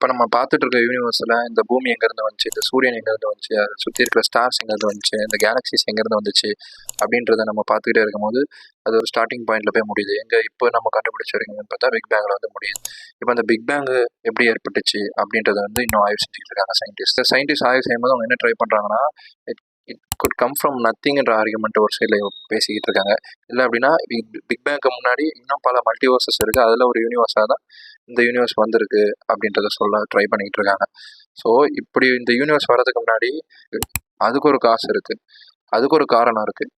இப்போ நம்ம பார்த்துட்டு இருக்க யூனிவர்ஸில் இந்த பூமி எங்கேருந்து வந்துச்சு இந்த சூரியன் எங்கேருந்து வந்துச்சு அதை சுற்றி இருக்கிற ஸ்டார்ஸ் எங்கேருந்து வந்துச்சு இந்த கேலக்சிஸ் எங்கேருந்து வந்துச்சு அப்படின்றத நம்ம பார்த்துக்கிட்டே இருக்கும்போது அது ஒரு ஸ்டார்டிங் பாயிண்ட்ல போய் முடியுது. எங்கே இப்போ நம்ம கண்டுபிடிச்ச வரைக்கும்னு பார்த்தா பிக் பேங்கில் வந்து முடியுது. இப்போ அந்த பிக் பேங்கு எப்படி ஏற்பட்டுச்சு அப்படின்றத வந்து இன்னும் ஆய்வு செஞ்சுட்டு இருக்காங்க சயின்டிஸ்ட் சயின்டிஸ்ட் ஆய்வு செய்யும்போது அவங்க என்ன ட்ரை பண்ணுறாங்கன்னா இட் குட் கம் ஃப்ரம் நத்திங்ன்ற ஆர்குமெண்ட் ஒரு சைடில் பேசிக்கிட்டு இருக்காங்க. இல்லை அப்படின்னா பிக் பேங்க்கு முன்னாடி இன்னும் பல மல்டிவர்சஸ் இருக்குது அதில் ஒரு யூனிவர்ஸாக தான் இந்த யூனிவர்ஸ் வந்திருக்கு அப்படின்றத சொல்ல ட்ரை பண்ணிக்கிட்டு இருக்காங்க. ஸோ இப்படி இந்த யூனிவர்ஸ் வர்றதுக்கு முன்னாடி அதுக்கு ஒரு காசு இருக்குது அதுக்கு ஒரு காரணம் இருக்குது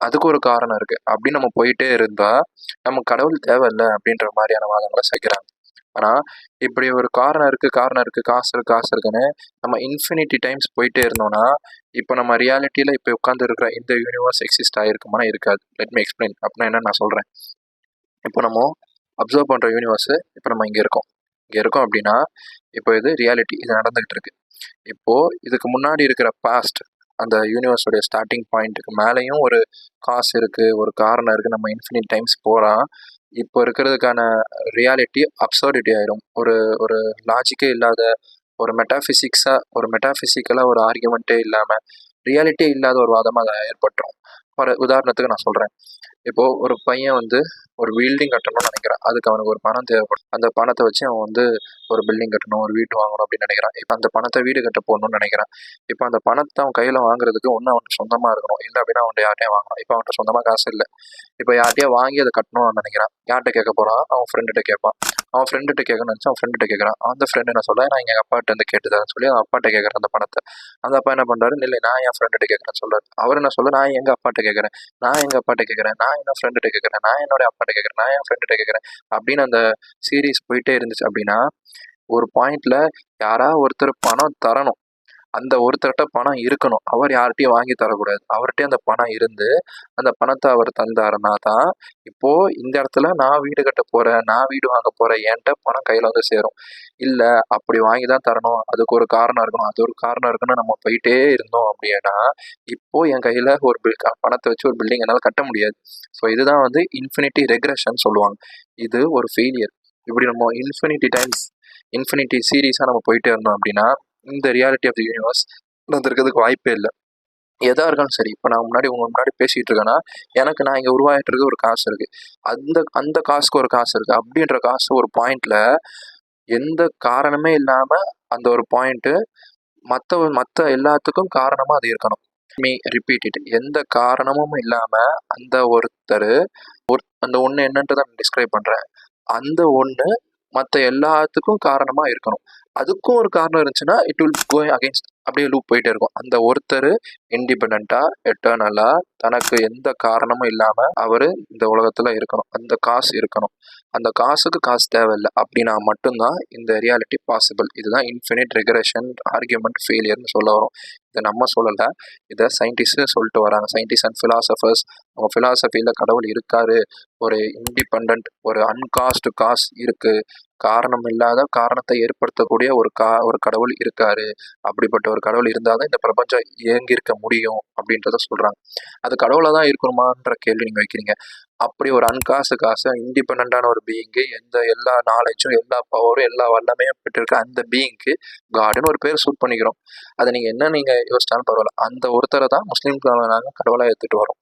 அதுக்கு ஒரு காரணம் இருக்குது அப்படின்னு நம்ம போயிட்டே இருந்தால் நம்ம கடவுள் தேவையில்லை அப்படின்ற மாதிரியான வாதங்களை சேர்க்குறாங்க ஆனால் இப்படி ஒரு காரணம் இருக்குது காரணம் இருக்குது காசு இருக்குது காசு இருக்குன்னு நம்ம இன்ஃபினிட்டி டைம்ஸ் போயிட்டே இருந்தோம்னா இப்போ நம்ம ரியாலிட்டியில் இப்போ உட்காந்து இருக்கிற இந்த யூனிவர்ஸ் எக்ஸிஸ்ட் ஆகிருக்குமானா இருக்காது. லெட் மீ எக்ஸ்பிளைன் அப்படின்னா என்ன நான் சொல்கிறேன் இப்போ நம்ம அப்சர்வ் பண்ணுற யூனிவர்ஸு இப்போ நம்ம இங்கே இருக்கோம். இங்கே இருக்கோம் அப்படின்னா இப்போ இது ரியாலிட்டி இது நடந்துகிட்டு இருக்கு. இப்போது இதுக்கு முன்னாடி இருக்கிற பாஸ்ட் அந்த யூனிவர்ஸோடைய ஸ்டார்டிங் பாயிண்ட்டுக்கு மேலேயும் ஒரு காசு இருக்குது ஒரு காரணம் இருக்குது நம்ம இன்ஃபினிட் டைம்ஸ் போகிறோம் இப்போ இருக்கிறதுக்கான ரியாலிட்டி அப்சர்டிட்டி ஆயிரும். ஒரு ஒரு லாஜிக்கே இல்லாத ஒரு மெட்டாஃபிசிக்ஸாக ஒரு மெட்டாஃபிசிக்கலாக ஒரு ஆர்கியூமெண்ட்டே இல்லாமல் ரியாலிட்டியே இல்லாத ஒரு வாதமாக அதை ஏற்பட்டுரும். ஒரு உதாரணத்துக்கு நான் சொல்கிறேன் இப்போது ஒரு பையன் வந்து ஒரு பில்டிங் கட்டணும்னு நினைக்கிறான். அதுக்கு அவனுக்கு ஒரு பணம் தேவைப்படும். அந்த பணத்தை வச்சு அவன் வந்து ஒரு பில்டிங் கட்டணும் ஒரு வீடு வாங்கணும் அப்படின்னு நினைக்கிறான். இப்போ அந்த பணத்தை வீடு கட்ட போகணும்னு நினைக்கிறான். இப்போ அந்த பணத்தை அவன் கையில் வாங்குறதுக்கு ஒன்று அவன்கிட்ட சொந்தமாக இருக்கணும். இல்லை அப்படின்னா அவன்கிட்ட யார்ட்டையும் வாங்கணும். இப்போ அவன்கிட்ட சொந்தமாக காசு இல்லை. இப்போ யார்ட்டையா வாங்கி அதை கட்டணும்னு நினைக்கிறான். யார்கிட்ட கேட்க போகிறான் அவன் ஃப்ரெண்டுகிட்ட கேட்பான். அவன் ஃப்ரெண்டுகிட்ட கேட்கணும்னு நினச்சி அவன் ஃப்ரெண்டுகிட்ட கேட்குறான். அந்த ஃப்ரெண்டு என்ன சொல்ல நான் எங்கள் அப்பாட்ட இருந்து கேட்டுதான்னு சொல்லி அவன் அப்பாட்ட கேட்குறேன் அந்த பணத்தை. அந்த அப்பா என்ன பண்ணுறாரு இல்லை நான் என் ஃப்ரெண்டுகிட்ட கேட்குறேன்னு சொல்கிறார் அவர் என்ன சொல்ல நான் எங்கள் அப்பாட்ட கேட்குறேன் நான் எங்கள் அப்பாட்ட கேட்குறேன் நான் என்ன ஃப்ரெண்டுகிட்ட கேட்குறேன் நான் என்னோட அப்பாட்ட கேட்குறேன் நான் என் ஃப்ரெண்டுகிட்ட கேட்குறேன். அப்படின்னு அந்த சீரீஸ் போயிட்டே இருந்துச்சு அப்படின்னா ஒரு பாயிண்ட்ல யாராவது ஒருத்தர் பணம் தரணும். அந்த ஒருத்தர்கிட்ட பணம் இருக்கணும். அவர் யார்கிட்டையும் வாங்கி தரக்கூடாது. அவர்கிட்டயே அந்த பணம் இருந்து அந்த பணத்தை அவர் தந்தாருன்னா தான் இப்போ இந்த இடத்துல நான் வீடு கட்ட போறேன் நான் வீடு வாங்க போறேன் என்கிட்ட பணம் கையில வந்து சேரும். இல்ல அப்படி வாங்கி தான் தரணும். அதுக்கு ஒரு காரணம் இருக்கணும். அது ஒரு காரணம் இருக்குன்னு நம்ம போயிட்டே இருந்தோம் அப்படின்னா இப்போ என் கையில ஒரு பில் பணத்தை வச்சு ஒரு பில்டிங் என்னால் கட்ட முடியாது. ஸோ இதுதான் வந்து இன்ஃபினிட்டி ரெக்ரெஷன் சொல்லுவாங்க. இது ஒரு ஃபெயிலியர் இப்படி நம்ம இன்ஃபினிட்டி டைம்ஸ் இன்ஃபினிட்டி சீரீஸாக நம்ம போயிட்டே இருந்தோம் அப்படின்னா இந்த ரியாலிட்டி ஆஃப் த யூனிவர்ஸ் இருக்கிறதுக்கு வாய்ப்பே இல்லை. எதாக இருக்காலும் சரி இப்போ நான் முன்னாடி உங்கள் முன்னாடி பேசிகிட்டு இருக்கேன்னா எனக்கு நான் இங்கே உருவாகிட்டு இருக்க ஒரு காசு இருக்குது அந்த அந்த காசுக்கு ஒரு காசு இருக்குது அப்படின்ற காசு ஒரு பாயிண்டில் எந்த காரணமே இல்லாமல் அந்த ஒரு பாயிண்ட்டு மற்ற மற்ற எல்லாத்துக்கும் காரணமாக அது இருக்கணும். மீ ரிப்பீட்டட் எந்த காரணமும் இல்லாமல் அந்த ஒருத்தர் ஒரு அந்த ஒன்று என்னன்றதை நான் டிஸ்கிரைப் பண்ணுறேன் அந்த ஒன்று மற்ற எல்லாத்துக்கும் காரணமாக இருக்கணும். அதுக்கும் ஒரு காரணம் இருந்துச்சுன்னா இட் வில் கோ அகேன்ஸ்ட் அப்படியே லூப் போயிட்டே இருக்கும். அந்த ஒருத்தர் இண்டிபெண்டா எட்டர்னலாக தனக்கு எந்த காரணமும் இல்லாமல் அவர் இந்த உலகத்தில் இருக்கணும். அந்த காசு இருக்கணும். அந்த காசுக்கு காசு தேவையில்லை. அப்படின்னா மட்டும்தான் இந்த ரியாலிட்டி பாசிபிள் இதுதான் இன்ஃபினிட் ரெகரேஷன் ஆர்கியூமெண்ட் ஃபெயிலியர்னு சொல்ல வரும். இதை நம்ம சொல்லலை. இதை சயின்டிஸ்ட்டு சொல்லிட்டு வராங்க. சயின்டிஸ்ட் அண்ட் ஃபிலாசபர்ஸ் அவங்க ஃபிலாசபியில் கடவுள் இருக்காரு. ஒரு இண்டிபெண்ட் ஒரு அன்காஸ்ட் காஸ் இருக்குது காரணம் இல்லாத காரணத்தை ஏற்படுத்தக்கூடிய ஒரு கா ஒரு கடவுள் இருக்காரு. அப்படிப்பட்ட ஒரு கடவுள் இருந்தால் தான் இந்த பிரபஞ்சம் இயங்கியிருக்க முடியும் அப்படின்றத சொல்கிறாங்க அது கடவுளாக தான் இருக்கணுமான்ற கேள்வி நீங்கள் வைக்கிறீங்க. அப்படி ஒரு அன்காசு காசு இண்டிபெண்ட்டான ஒரு பீயிங்கு எந்த எல்லா நாலேஜும் எல்லா பவரும் எல்லா வல்லமையும் பெற்றிருக்க அந்த பீயிங்க்கு காடுன்னு ஒரு பேர் சூட் பண்ணிக்கிறோம். அதை நீங்கள் என்ன நீங்கள் யோசிச்சாலும் பரவாயில்ல. அந்த ஒருத்தரை தான் முஸ்லீம் நாங்கள் கடவுளாக எடுத்துகிட்டு வரோம்.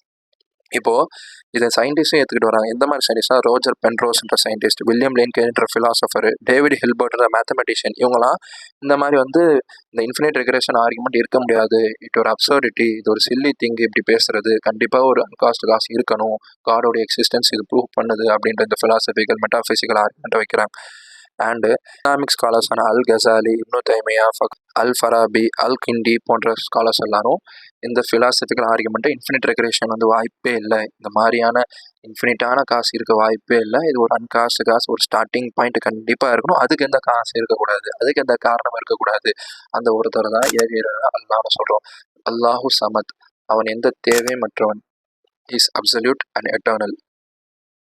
இப்போது இதை சயின்டிஸ்டும் ஏற்றுக்கிட்டு வராங்க. எந்த மாதிரி சயின்டிஸ்ட்னா ரோஜர் பென்ரோஸ்ன்ற சயின்டிஸ்ட் வில்லியம் லேன்கேன்ற ஃபிலாசபர் டேவிட் ஹில்பர்ட்ன்ற மேத்தமெட்டிஷியன் இவங்களாம் இந்த மாதிரி வந்து இந்த இன்ஃபினிட் ரெகுரேஷன் ஆர்குமெண்ட் இருக்க முடியாது. இட் ஒரு அப்சர்டிட்டி இது ஒரு சில்லி திங் இப்படி பேசுறது. கண்டிப்பாக ஒரு அன்காஸ்ட் காசு இருக்கணும். காடோடைய எக்ஸிஸ்டன்ஸ் இது ப்ரூவ் பண்ணுது அப்படின்ற இந்த ஃபிலாசபிக்கல் மெட்டாஃபிசிக்கல் ஆர்குமெண்ட்டை வைக்கிறாங்க. அண்டு இஸ்லாமிக் ஸ்காலர்ஸான அல் கசாலி இப்னு தைமையா ஃபக் அல் ஃபராபி அல் கிண்டி போன்ற ஸ்காலர்ஸ் எல்லாரும் இந்த ஃபிலாசபிக்கல் ஆர்குமெண்ட்டை இன்ஃபினிட் ரெக்ரேஷன் வந்து வாய்ப்பே இல்லை. இந்த மாதிரியான இன்ஃபினிட்டான காசு இருக்க வாய்ப்பே இல்லை. இது ஒரு அன்காசு காசு ஒரு ஸ்டார்டிங் பாயிண்ட் கண்டிப்பாக இருக்கணும். அதுக்கு எந்த காசு இருக்கக்கூடாது? அதுக்கு எந்த காரணம் இருக்கக்கூடாது? அந்த ஒருத்தர் தான் ஏக அல்லான்னு சொல்கிறோம் அல்லாஹு சமத். அவன் எந்த தேவை மற்றவன் இஸ் அப்சல்யூட் அண்ட் எட்டர்னல்